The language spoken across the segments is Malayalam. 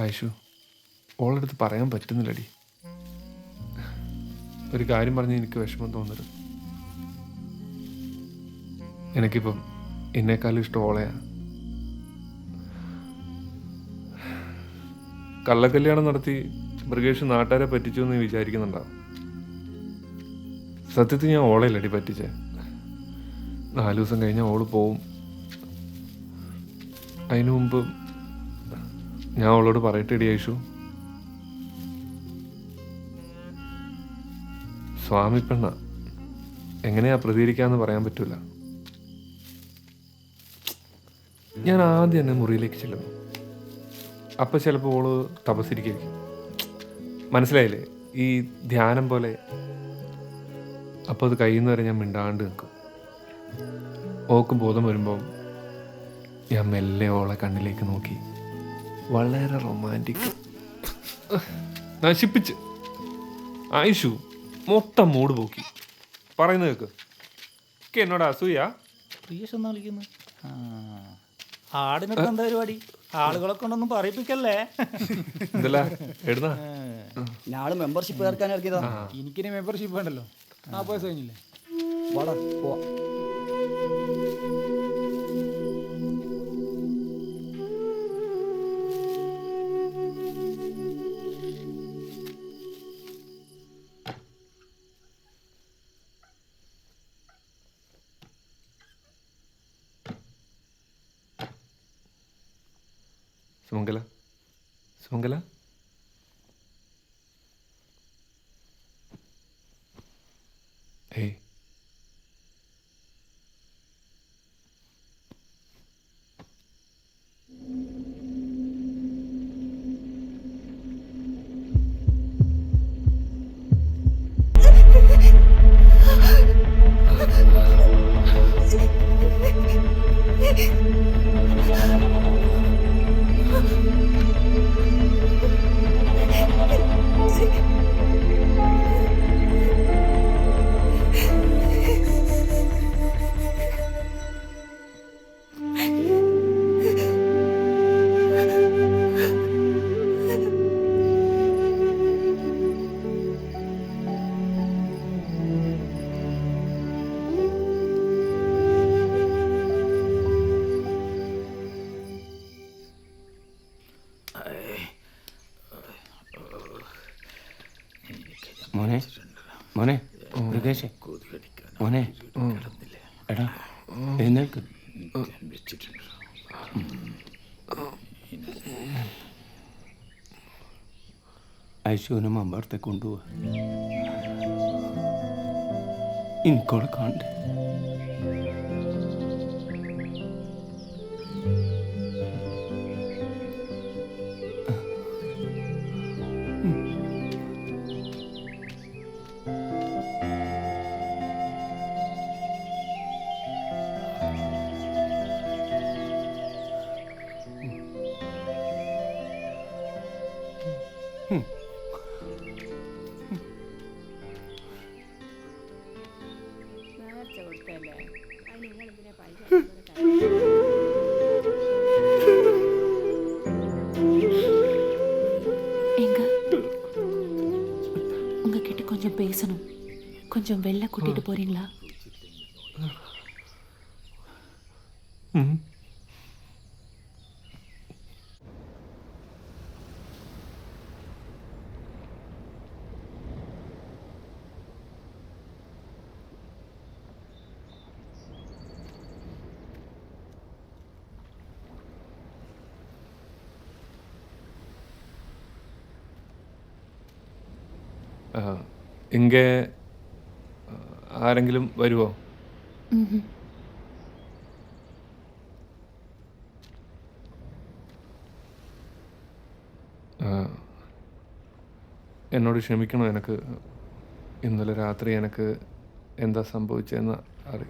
ഐഷു ഓളടുത്ത് പറയാൻ പറ്റുന്നില്ലടി. ഒരു കാര്യം പറഞ്ഞ് എനിക്ക് വിഷമം തോന്നരുത്. എനിക്കിപ്പം എന്നെക്കാളും ഇഷ്ടം ഓളയാ. കള്ളക്കല്യാണം നടത്തി മൃഗേഷ് നാട്ടുകാരെ പറ്റിച്ചു എന്ന് വിചാരിക്കുന്നുണ്ടാവും. സത്യത്തിൽ ഞാൻ ഓളയില്ലടി പറ്റിച്ചേ. നാല് ദിവസം കഴിഞ്ഞാൽ ഓൾ പോവും. അതിനു മുമ്പ് ഞാൻ അവളോട് പറയട്ടെ ഡി ഐഷു സ്വാമി പെണ്ണ എങ്ങനെയാ പ്രതികരിക്കാന്ന് പറയാൻ പറ്റൂല. ഞാൻ ആദ്യം തന്നെ മുറിയിലേക്ക് ചെല്ലുന്നു. അപ്പം ചിലപ്പോൾ ഓൾ തപസ്സിരിക്കും. മനസ്സിലായില്ലേ? ഈ ധ്യാനം പോലെ. അപ്പോൾ അത് കഴിയുന്ന വരെ ഞാൻ മിണ്ടാണ്ട് നിൽക്കും. ഓക്ക് ബോധം വരുമ്പോൾ ഞാൻ മെല്ലെ ഓളെ കണ്ണിലേക്ക് നോക്കി. വളരെ റൊമാന്റിക് നശിപ്പിച്ച്. ആയിഷു മൊത്തം മൂട് പോക്കി. പറയുന്നത് കേക്ക്. ഒക്കെ എന്നോട് അസൂയ? പ്രിയേഷ് എന്നാ വിളിക്കുന്നു ആ. ആടിനൊക്കെ എന്താ പരിപാടി? ആളുകളെ കൊണ്ടൊന്നും പറയിപ്പിക്കല്ലേ? എന്തല്ല? എഴുതാ. ഞാൾ മെമ്പർഷിപ്പ് ചേർക്കാൻ ഇറക്കിയതാ. എനിക്കിനി മെമ്പർഷിപ്പ് വേണ്ടല്ലോ. ആ വയസ്സ് കഴിഞ്ഞില്ലേ? വാടാ പോവാ. സുമംഗല സുമംഗല. ഏയ്. മോനെ മൃഗേഷേ മോനെ എടാ എഴുന്നേൽക്ക്. ഐശുവിനെ മമ്പടത്തെ കൊണ്ടുപോവാ. എനിക്കോടെ കാണണ്ടേ பேசணும். கொஞ்சம் வெளில கூட்டிட்டு போறீங்களா? ഇങ്ങ ആരെങ്കിലും വരുമോ ம்ஹும். ആ, എന്നോട് ക്ഷമിക്കണം എനിക്ക് ഇന്നലെ രാത്രി എനിക്ക് എന്താ സംഭവിച്ചതെന്ന് അറി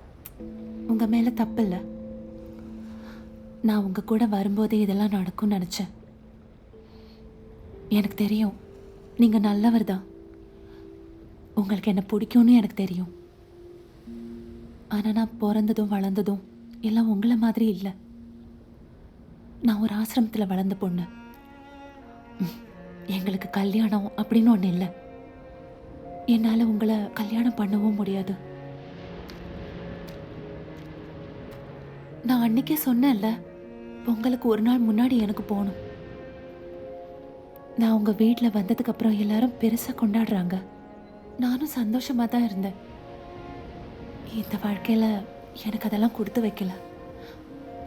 உங்க மேல தப்பு இல்ல நான் உங்க கூட வரும்போதே இதெல்லாம் நடக்கும்னு நினைச்சேன் எனக்கு தெரியும் நீங்க நல்லவர் தான் உங்களுக்கு என்ன பிடிக்கும்னு எனக்கு தெரியும். ஆனால் நான் பிறந்ததும் வளர்ந்ததும் எல்லாம் உங்களை மாதிரி இல்லை. நான் ஒரு ஆசிரமத்தில் வளர்ந்த பொண்ணு. எங்களுக்கு கல்யாணம் அப்படின்னு ஒன்று இல்லை. என்னால் உங்களை கல்யாணம் பண்ணவும் முடியாது. நான் அன்னைக்கே சொன்னேன்ல பொங்கலுக்கு ஒரு நாள் முன்னாடி எனக்கு போகணும். நான் உங்கள் வீட்டில் வந்ததுக்கு அப்புறம் எல்லாரும் பெருசாக கொண்டாடுறாங்க. நானும் சந்தோஷமாக தான் இருந்தேன் இந்த வாழ்க்கையில் எனக்கு அதெல்லாம் கொடுத்து வைக்கல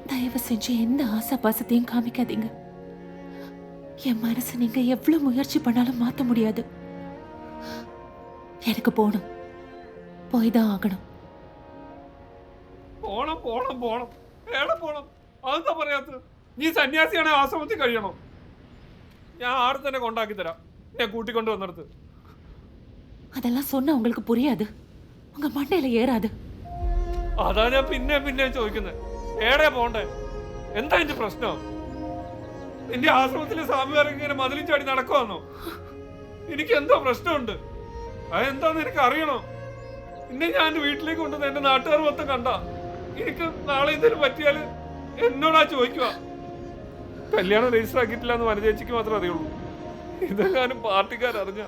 தயவு செஞ்சு எந்த ஆசை பாசத்தையும் காமிக்காதீங்க என் மனசை நீங்க எவ்வளவு முயற்சி பண்ணாலும் மாத்த முடியாது எனக்கு போகணும் போய் தான் ആകണം പോണം പോണം പോണം എവിടെ പോണം അതെന്താ പറയാത്തത് നീ സന്യാസിയാണെ ആശ്രമത്തിൽ കഴിയണം ഞാൻ ആടെ തന്നെ കൊണ്ടാക്കി തരാം ഞാൻ കൂട്ടിക്കൊണ്ട് വന്നിടത്ത് அதெல்லாம் சொன்னா உங்களுக்கு புரியாது உங்க மண்டையில ஏறாது അതാ ഞാൻ പിന്നെ പിന്നെ ചോദിക്കുന്നത് ഏടെ പോണ്ടേ എന്താ എന്റെ പ്രശ്നം നിന്റെ ആശ്രമത്തിലെ സ്വാമിമാരൊക്കെ ഇങ്ങനെ മതിലും ചാടി നടക്കുവാന്നോ എനിക്ക് എന്തോ പ്രശ്നമുണ്ട് അതെന്താന്ന് എനിക്ക് അറിയണം ഇന്നെ ഞാൻ എന്റെ വീട്ടിലേക്ക് കൊണ്ടുവന്ന് എന്റെ നാട്ടുകാർ മൊത്തം കണ്ട എനിക്ക് നാളെ എന്തെങ്കിലും പറ്റിയാല് എന്നോടാ ചോദിക്കുക കല്യാണം രജിസ്റ്റർ ആക്കിയിട്ടില്ല എന്ന് വനചേച്ചിക്ക് മാത്രമേ അറിയുള്ളൂ ഇതെങ്ങാനും പാർട്ടിക്കാരറിഞ്ഞ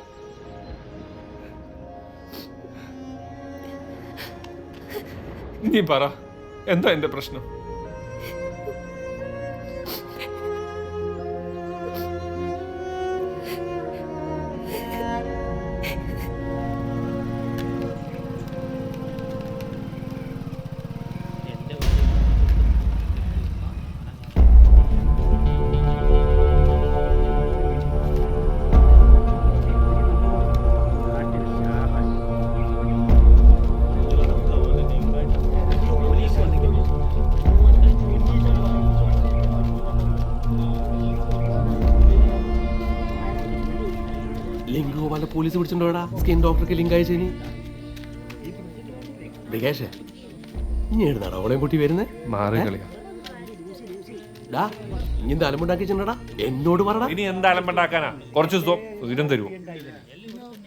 നീ പറ. എന്താ എന്റെ പ്രശ്നം? പോലീസ് പിടിച്ചിട്ടുണ്ടോടാ? സ്കിൻ ഡോക്ടർക്ക് ലിങ്ക് അയച്ചു ബ്രികേഷേ ഇനി എഴുന്നാടാ ഓളെയും കൂട്ടി വരുന്നേ? മാറി കളിയാ. ഡാ ഇനി എന്ത് അലമ്പുണ്ടാക്കി എന്നോട് പറടാ. ഇനി എന്താ അലമ്പുണ്ടാക്കാനാ? കുറച്ച് ദിവസം ഉയരം തരുമോ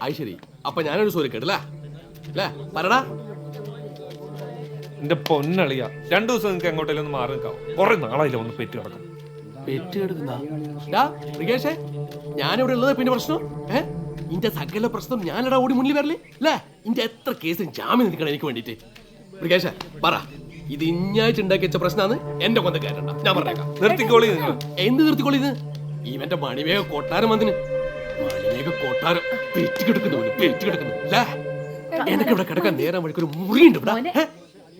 അത് ശരി. അപ്പൊ ഞാനൊരു സൂര്യ കേട്ടല്ലേ. അല്ലേ? പറടാ. എന്റെ പൊന്നളിയാ. രണ്ടു ദിവസം നിങ്ങൾക്ക് എങ്ങോട്ടേലും ഒന്ന് മാറി നിൽക്കാം. കുറെ നാളായില്ല ഒന്ന് പെറ്റ് കിടക്കും പെറ്റ് കിടക്കുന്ന ഡാ ഞാനിവിടെ ഉള്ളത് പിന്നെ പ്രശ്നം? ഏ? ഇന്റെ സകല പ്രശ്നം ഞാനടാ ഓടി മുന്നിൽ വരല്ലേ അല്ലേ ഇന്റെ എത്ര കേസും ജാമ്യം നിൽക്കണം എനിക്ക് വേണ്ടിട്ട് മൃഗേഷ പറ. ഇത് ഇഞ്ഞാഴ്ച ഉണ്ടാക്കി വെച്ച പ്രശ്നമാണ് എന്റെ കൊന്ത കയറണ്ട ഞാൻ പറഞ്ഞേക്കാം. നിർത്തിക്കോളി എന്ത് നിർത്തിക്കോളി ഇത്? ഇവന്റെ മണിവേഗ കൊട്ടാരം വന്നിന് മണിവേഗ കൊട്ടാരം. പെറ്റി കിടക്കുന്നു പെറ്റി കിടക്കുന്നു. അല്ലേ എനിക്ക് ഇവിടെ കിടക്കാൻ നേരം വഴിക്ക് ഒരു മുറിയുണ്ട് ഇവിടെ?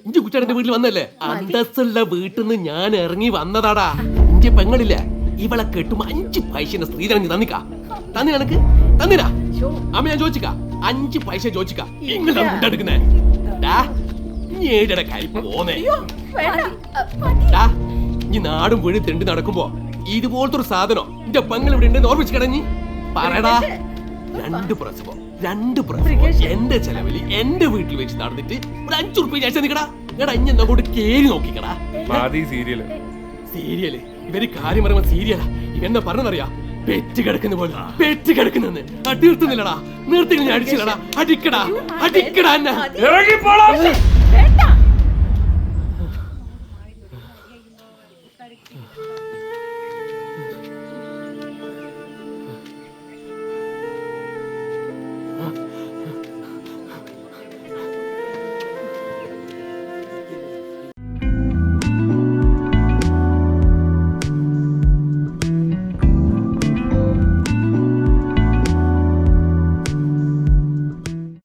ഇഞ്ചി കുറ്റാടന്റെ വീട്ടിൽ വന്നല്ലേ? അന്തസ്സുള്ള വീട്ടിൽ നിന്ന് ഞാൻ ഇറങ്ങി വന്നതാടാ. ഇഞ്ചി പെങ്ങളില്ല? ഇവളെ കെട്ടുമ്പോ അഞ്ച് പൈസ സ്ത്രീധനം തന്നിക്കാ. തന്നി എനക്ക് തന്നിരാ അമ്മ ഞാൻ ചോദിച്ചിക്ക. അഞ്ച് പൈസ ചോദിച്ചിക്ക. ഇങ്ങനെ മുണ്ടെടുക്കുന്നേ ഡാ നീ ഏടെ കൈ പോന്നേ. ഈ നാടും വീട് തെണ്ടി നടക്കുമ്പോ ഇതുപോലത്തെ ഒരു സാധനം എന്റെ പെങ്ങൾ ഇവിടെ ഉണ്ടെന്ന് ഓർമ്മിച്ച് കിടഞ്ഞി. പറയടാ. രണ്ട് പ്രസവം രണ്ട് പ്രസവം. എന്റെ ചെലവിൽ എന്റെ വീട്ടിൽ വെച്ച് നടന്നിട്ട് ഒരു അഞ്ചു റുപ്യ ഞാൻ നിക്കടാ. എടാ ഇനി എന്നാ കൊണ്ട് കേറി നോക്കിക്കടാ. സീരിയൽ സീരിയൽ ഇവർ കാര്യം പറയുമ്പോ സീരിയലാ ഇവെന്നെ പറഞ്ഞറിയാ പെറ്റ് കിടക്കുന്ന പോലെ പെറ്റ് കിടക്കുന്നെന്ന്. ആ നിർത്തുന്നില്ലടാ നിർത്തി ഞാൻ അടിച്ചില്ലടാ അടിക്കടാ. അടിക്കടാ എന്നെ. ഇറങ്ങിപ്പോളാം